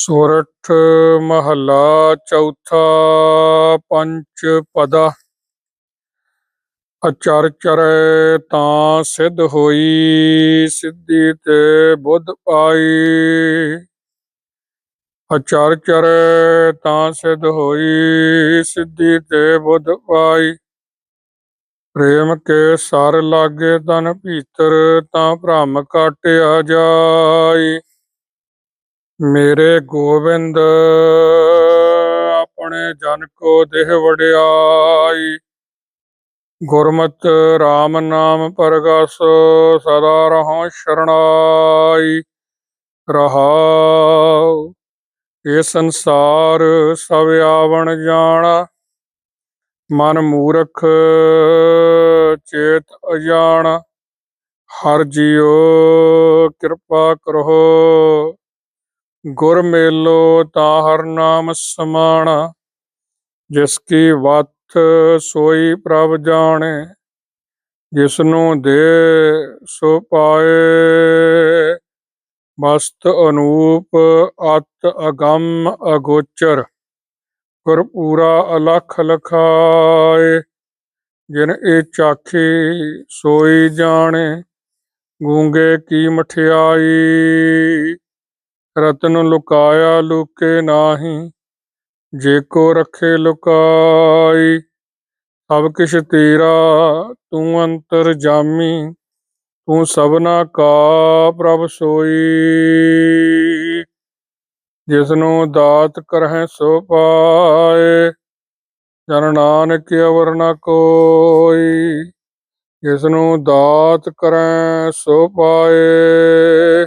ਸੋਰਠ ਮਹੱਲਾ ਚੌਥਾ ਪੰਚ ਪਦਾ। ਅਚਰ ਚਰੈ ਤਾਂ ਸਿੱਧ ਹੋਈ, ਸਿੱਧੀ ਤੇ ਬੁੱਧ ਪਾਈ। ਅਚਰ ਚਰੈ ਤਾਂ ਸਿੱਧ ਹੋਈ, ਸਿੱਧੀ ਤੇ ਬੁੱਧ ਪਾਈ। ਪ੍ਰੇਮ ਕੇ ਸਰ ਲਾਗੇ ਤਨ ਭੀਤਰ ਤਾਂ ਭ੍ਰਮ ਕਾਟਿਆ ਜਾਈ। ਮੇਰੇ ਗੋਬਿੰਦ, ਆਪਣੇ ਜਨ ਕੋ ਦੇਹ ਵਡਿਆਈ। ਗੁਰਮਤ RAM ਨਾਮ ਪਰਗਸ, ਸਦਾ ਰਹੋ ਸ਼ਰਣਾਈ। ਰਹਾਉ, ਇਹ ਸੰਸਾਰ ਸਭ ਆਵਣ ਜਾਣਾ। ਮਨ ਮੂਰਖ, ਚੇਤ ਅਜਾਣ। ਹਰ ਜੀਓ ਕਿਰਪਾ ਕਰੋ। ਗੁਰ ਮੇਲੋ ਤਾਂ ਹਰ ਨਾਮ ਸਮਾਣਾ, ਜਿਸ ਕੀ ਵਤ ਸੋਈ ਪ੍ਰਭ ਜਾਣੇ ਜਿਸ ਨੂੰ ਦੇ ਸੋ ਪਾਏ। ਮਸਤ ਅਨੂਪ ਅਤ ਅਗੰਮ ਅਗੋਚਰ ਗੁਰ ਪੂਰਾ ਅਲਖ ਲਖਾਏ। ਜਿਨ ਇਹ ਚਾਖੀ ਸੋਈ ਜਾਣੇ, ਗੂੰਗੇ ਕੀ ਮਠਿਆਈ। ਰਤਨ ਲੁਕਾਇਆ ਲੁਕੇ ਨਾਹੀ, ਜੇ ਕੋ ਰਖੇ ਲੁਕਾਈ, ਸਭ ਕਿਛ ਤੇਰਾ, ਤੂੰ ਅੰਤਰ ਜਾਮੀ, ਤੂੰ ਸਭਨਾ ਕਾ ਪ੍ਰਭ ਸੋਈ। ਜਿਸਨੂੰ ਦਾਤ ਕਰਹਿ ਸੋ ਪਾਏ, ਜਨ ਨਾਨਕ ਅਵਰ ਨ ਕੋਈ। ਜਿਸ ਨੂੰ ਦਾਤ ਕਰੈ ਸੋ ਪਾਏ